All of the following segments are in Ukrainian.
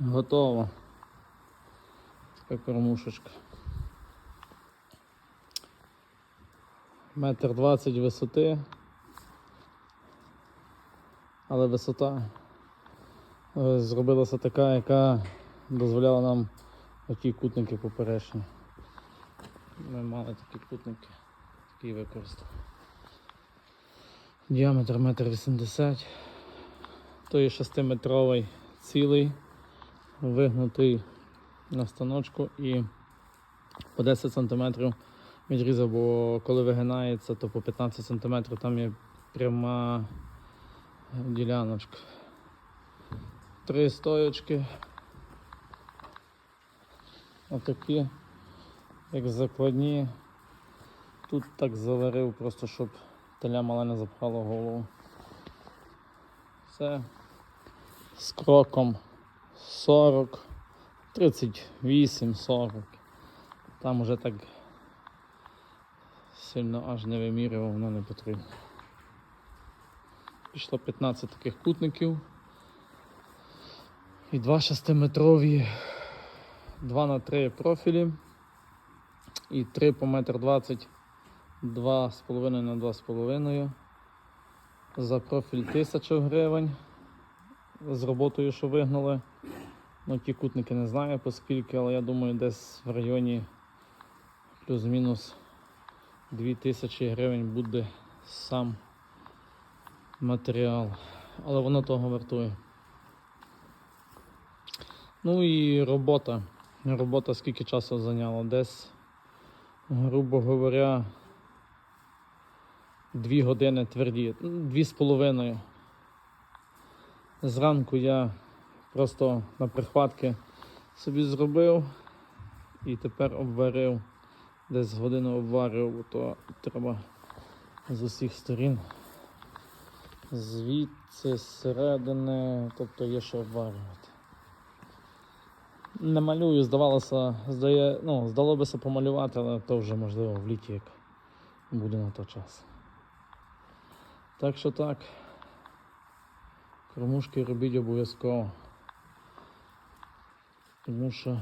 Готово. Така кормушечка. Метр двадцять висоти. Але висота е, зробилася така, яка дозволяла нам оті кутники поперечні. Ми мали такі кутники, такі використали. Діаметр метр вісімдесят. То є 6-метровий цілий, вигнутий на станочку і по 10 см відрізав, бо коли вигинається, то по 15 см там є пряма діляночка. Три стоячки. Отакі, як закладні. Тут так заварив, просто щоб теля мала не запхала голову. Все з кроком 40, 38, 40. Там уже так сильно аж не вимірював, воно не потрібно. Пішло 15 таких кутників. І два 6-метрові, 2 на 3 профілі. І 3 по метр 20, 2,5 на 2,5. За профіль 1000 гривень. З роботою, що вигнали. Ну, ті кутники не знаю по скільки, але я думаю, десь в районі плюс-мінус 2000 гривень буде сам матеріал. Але воно того вартує. Ну і робота. Робота скільки часу зайняла? Десь, грубо говоря, Дві години тверді, ну, дві з половиною. Зранку я просто на прихватки собі зробив і тепер обварив. Десь годину обварив, то треба з усіх сторін. Звідси, зсередини, тобто є що обварювати. Не малюю, здавалося, здає, ну, здало бися помалювати, але то вже можливо в літі як буде на то час. Так що так. Кормушки робіть обов'язково. Тому що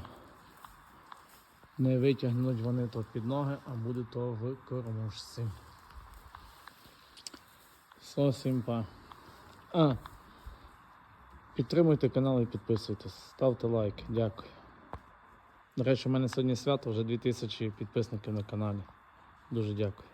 не витягнуть вони то під ноги, а буде то в кормушці. Все, всім па. А, підтримуйте канал і підписуйтесь. Ставте лайк. Дякую. До речі, у мене сьогодні свято вже 2000 підписників на каналі. Дуже дякую.